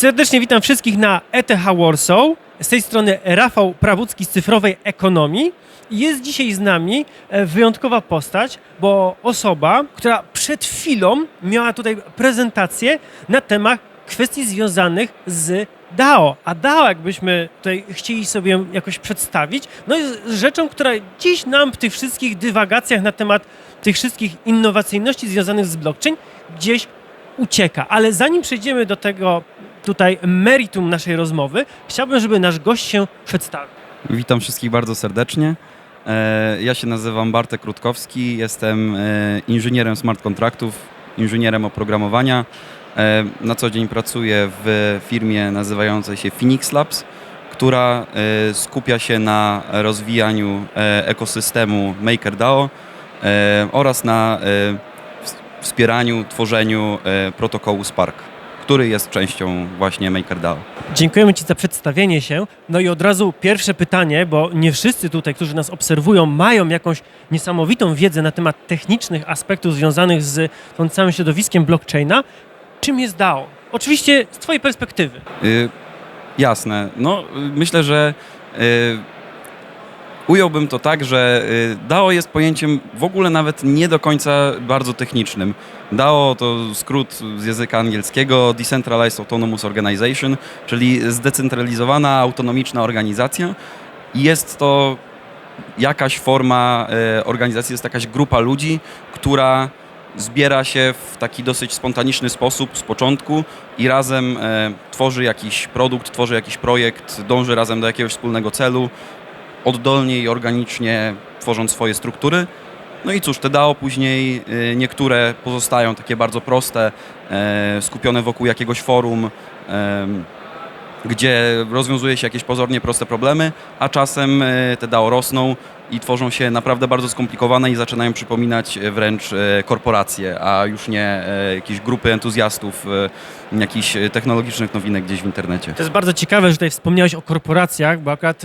Serdecznie witam wszystkich na ETH Warsaw. Z tej strony Rafał Prawucki z Cyfrowej Ekonomii. Jest dzisiaj z nami e, wyjątkowa postać, bo osoba, która przed chwilą miała tutaj prezentację na temat kwestii związanych z DAO. A DAO, jakbyśmy tutaj chcieli sobie jakoś przedstawić, no jest rzeczą, która dziś nam w tych wszystkich dywagacjach na temat tych wszystkich innowacyjności związanych z blockchain gdzieś ucieka. Ale zanim przejdziemy do tego tutaj meritum naszej rozmowy, chciałbym, żeby nasz gość się przedstawił. Witam wszystkich bardzo serdecznie. E, Ja się nazywam Bartek Rutkowski, jestem e, inżynierem smart kontraktów, inżynierem oprogramowania. E, Na co dzień pracuję w firmie nazywającej się Phoenix Labs, która skupia się na rozwijaniu ekosystemu MakerDAO oraz na ws- wspieraniu, tworzeniu protokołu Spark, który jest częścią właśnie MakerDAO. Dziękujemy Ci za przedstawienie się. No i od razu pierwsze pytanie, bo nie wszyscy tutaj, którzy nas obserwują, mają jakąś niesamowitą wiedzę na temat technicznych aspektów związanych z tym całym środowiskiem blockchaina. Czym jest DAO? Oczywiście z Twojej perspektywy. Y, jasne. No, y, myślę, że y, ująłbym to tak, że y, DAO jest pojęciem w ogóle nawet nie do końca bardzo technicznym. DAO to skrót z języka angielskiego Decentralized Autonomous Organization, czyli zdecentralizowana, autonomiczna organizacja. Jest to jakaś forma e, organizacji, jest jakaś grupa ludzi, która zbiera się w taki dosyć spontaniczny sposób z początku i razem e, tworzy jakiś produkt, tworzy jakiś projekt, dąży razem do jakiegoś wspólnego celu, oddolnie i organicznie tworząc swoje struktury. No i cóż, te DAO później e, niektóre pozostają takie bardzo proste, e, skupione wokół jakiegoś forum, gdzie rozwiązuje się jakieś pozornie proste problemy, a czasem e, te DAO rosną i tworzą się naprawdę bardzo skomplikowane i zaczynają przypominać e, wręcz e, korporacje, a już nie e, jakieś grupy entuzjastów jakichś technologicznych nowinek gdzieś w internecie. To jest bardzo ciekawe, że tutaj wspomniałeś o korporacjach, bo akurat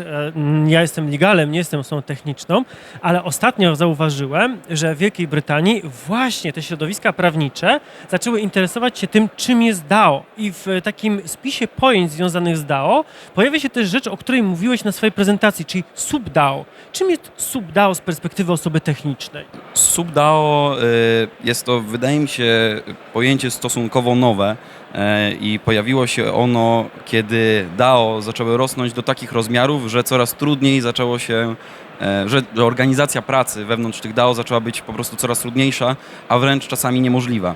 ja jestem legalem, nie jestem osobą techniczną, ale ostatnio zauważyłem, że w Wielkiej Brytanii właśnie te środowiska prawnicze zaczęły interesować się tym, czym jest DAO. I w takim spisie pojęć związanych z DAO pojawia się też rzecz, o której mówiłeś na swojej prezentacji, czyli subDAO. Czym jest subDAO z perspektywy osoby technicznej? SubDAO y, jest to, wydaje mi się, pojęcie stosunkowo nowe e, i pojawiło się ono, kiedy DAO zaczęły rosnąć do takich rozmiarów, że coraz trudniej zaczęło się, e, że, organizacja pracy wewnątrz tych DAO zaczęła być po prostu coraz trudniejsza, a wręcz czasami niemożliwa.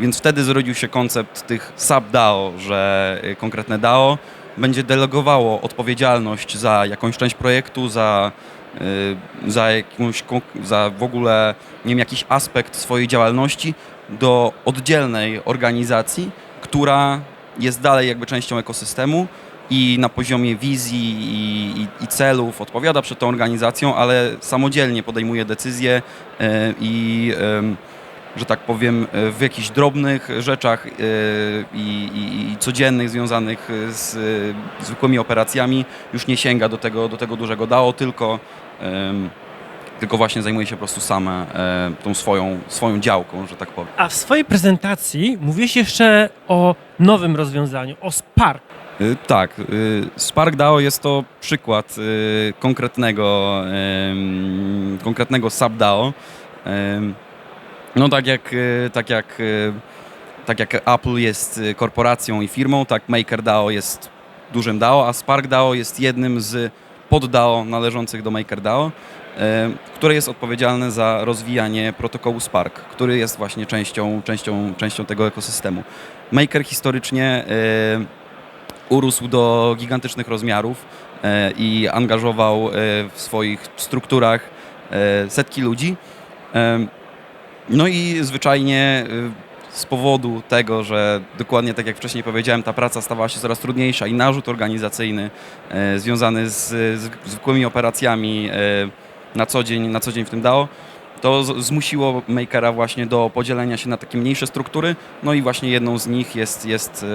Więc wtedy zrodził się koncept tych sub-DAO, że y, konkretne DAO będzie delegowało odpowiedzialność za jakąś część projektu, za y, za jakąś, za w ogóle, nie wiem, jakiś aspekt swojej działalności do oddzielnej organizacji, która jest dalej jakby częścią ekosystemu i na poziomie wizji i, i, celów odpowiada przed tą organizacją, ale samodzielnie podejmuje decyzje y, i że tak powiem, y, w jakichś drobnych rzeczach y, i, i, i codziennych związanych z y, zwykłymi operacjami już nie sięga do tego, do tego dużego DAO, tylko, tylko właśnie zajmuje się po prostu same e, tą swoją, swoją działką, że tak powiem. A w swojej prezentacji mówiłeś jeszcze o nowym rozwiązaniu, o Spark. Y, Tak, y, Spark DAO jest to przykład y, konkretnego, konkretnego sub-DAO. No tak jak, y, tak jak, y, tak jak Apple jest y, korporacją i firmą, tak MakerDAO jest dużym DAO, a Spark DAO jest jednym z pod-DAO należących do MakerDAO, które jest odpowiedzialne za rozwijanie protokołu Spark, który jest właśnie częścią, częścią, częścią tego ekosystemu. Maker historycznie urósł do gigantycznych rozmiarów i angażował w swoich strukturach setki ludzi. No i zwyczajnie e, z powodu tego, że dokładnie tak jak wcześniej powiedziałem, ta praca stawała się coraz trudniejsza i narzut organizacyjny e, związany z, zwykłymi operacjami e, na co dzień, na co dzień w tym DAO, to zmusiło Makera właśnie do podzielenia się na takie mniejsze struktury, no i właśnie jedną z nich jest, jest,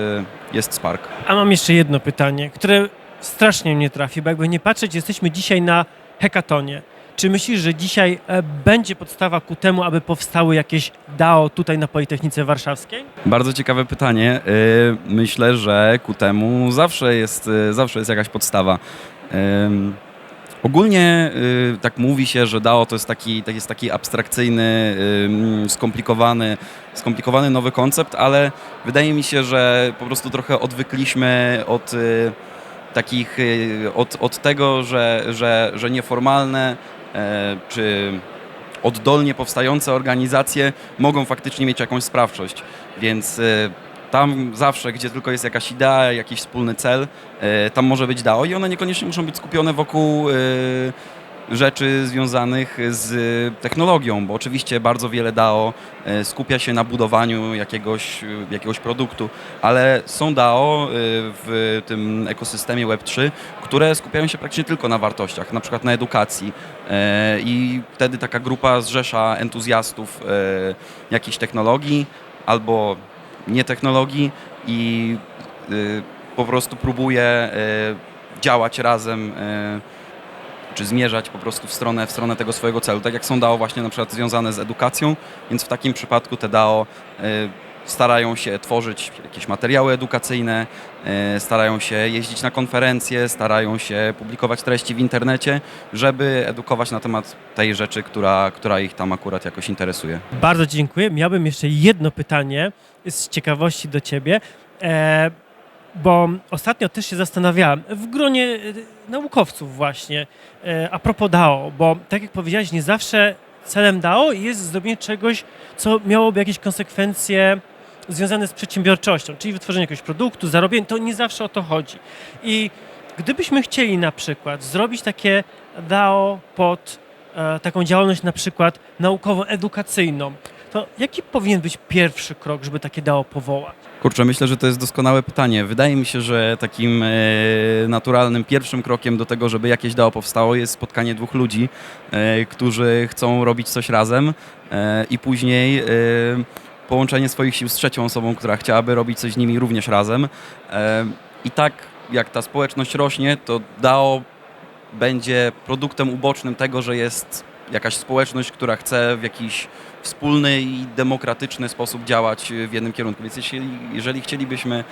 jest Spark. A mam jeszcze jedno pytanie, które strasznie mnie trafi, bo jakby nie patrzeć, jesteśmy dzisiaj na hekatonie. Czy myślisz, że dzisiaj e, będzie podstawa ku temu, aby powstały jakieś DAO tutaj na Politechnice Warszawskiej? Bardzo ciekawe pytanie. Y, Myślę, że ku temu zawsze jest, y, zawsze jest jakaś podstawa. Ogólnie tak mówi się, że DAO to jest taki, to jest taki abstrakcyjny, skomplikowany, skomplikowany nowy koncept, ale wydaje mi się, że po prostu trochę odwykliśmy od takich, od, od tego, że, że, że nieformalne e, czy oddolnie powstające organizacje mogą faktycznie mieć jakąś sprawczość. Więc y, tam zawsze, gdzie tylko jest jakaś idea, jakiś wspólny cel, y, tam może być DAO i one niekoniecznie muszą być skupione wokół rzeczy związanych z technologią, bo oczywiście bardzo wiele DAO y, skupia się na budowaniu jakiegoś, y, jakiegoś produktu, ale są DAO w tym ekosystemie Web3, które skupiają się praktycznie tylko na wartościach, na przykład na edukacji. E, i wtedy taka grupa zrzesza entuzjastów e, jakichś technologii albo nie technologii i e, po prostu próbuje e, działać razem e, czy zmierzać po prostu w stronę, w stronę tego swojego celu. Tak jak są DAO właśnie na przykład związane z edukacją, więc w takim przypadku te DAO e, starają się tworzyć jakieś materiały edukacyjne, e, starają się jeździć na konferencje, starają się publikować treści w internecie, żeby edukować na temat tej rzeczy, która, która ich tam akurat jakoś interesuje. Bardzo dziękuję. Miałbym jeszcze jedno pytanie z ciekawości do Ciebie, e, bo ostatnio też się zastanawiałem w gronie e, naukowców właśnie e, a propos DAO, bo tak jak powiedziałeś, nie zawsze celem DAO jest zrobienie czegoś, co miałoby jakieś konsekwencje związane z przedsiębiorczością, czyli wytworzenie jakiegoś produktu, zarobienie, to nie zawsze o to chodzi. I gdybyśmy chcieli na przykład zrobić takie DAO pod e, taką działalność na przykład naukowo-edukacyjną, to jaki powinien być pierwszy krok, żeby takie DAO powołać? Kurczę, myślę, że to jest doskonałe pytanie. Wydaje mi się, że takim e, naturalnym pierwszym krokiem do tego, żeby jakieś DAO powstało, jest spotkanie dwóch ludzi, e, którzy chcą robić coś razem e, i później połączenie swoich sił z trzecią osobą, która chciałaby robić coś z nimi również razem. I tak jak ta społeczność rośnie, to DAO będzie produktem ubocznym tego, że jest jakaś społeczność, która chce w jakiś wspólny i demokratyczny sposób działać w jednym kierunku. Więc jeżeli chcielibyśmy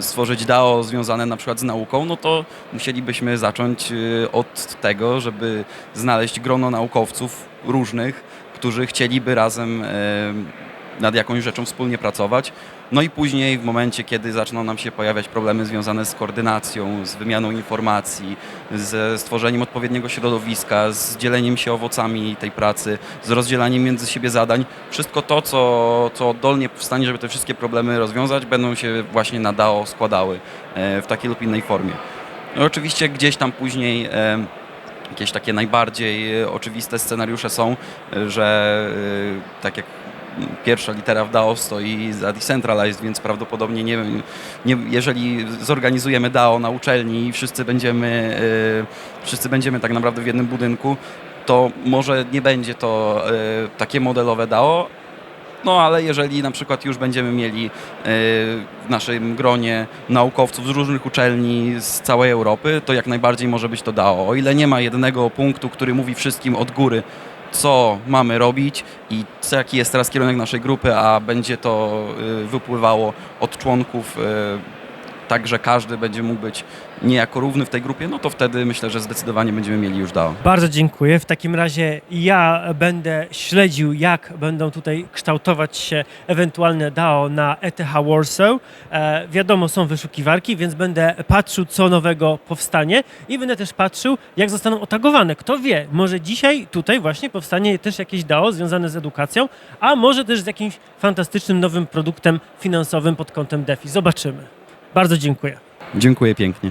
stworzyć DAO związane na przykład z nauką, no to musielibyśmy zacząć y, od tego, żeby znaleźć grono naukowców różnych, którzy chcieliby razem em, nad jakąś rzeczą wspólnie pracować. No i później w momencie, kiedy zaczną nam się pojawiać problemy związane z koordynacją, z wymianą informacji, ze stworzeniem odpowiedniego środowiska, z dzieleniem się owocami tej pracy, z rozdzielaniem między siebie zadań, wszystko to, co, co oddolnie powstanie, żeby te wszystkie problemy rozwiązać, będą się właśnie na DAO składały e, w takiej lub innej formie. No oczywiście gdzieś tam później e, jakieś takie najbardziej e, oczywiste scenariusze są, że tak jak pierwsza litera w DAO stoi za decentralized, więc prawdopodobnie nie, nie, jeżeli zorganizujemy DAO na uczelni i wszyscy będziemy, e, wszyscy będziemy tak naprawdę w jednym budynku, to może nie będzie to e, takie modelowe DAO, no ale jeżeli na przykład już będziemy mieli e, w naszym gronie naukowców z różnych uczelni z całej Europy, to jak najbardziej może być to DAO. O ile nie ma jednego punktu, który mówi wszystkim od góry, co mamy robić i co, jaki jest teraz kierunek naszej grupy, a będzie to e, wypływało od członków e, tak, że każdy będzie mógł być niejako równy w tej grupie, no to wtedy myślę, że zdecydowanie będziemy mieli już DAO. Bardzo dziękuję. W takim razie ja będę śledził, jak będą tutaj kształtować się ewentualne DAO na ETH Warsaw. E, wiadomo, są wyszukiwarki, więc będę patrzył, co nowego powstanie i będę też patrzył, jak zostaną otagowane. Kto wie, może dzisiaj tutaj właśnie powstanie też jakieś DAO związane z edukacją, a może też z jakimś fantastycznym nowym produktem finansowym pod kątem DeFi. Zobaczymy. Bardzo dziękuję. Dziękuję pięknie.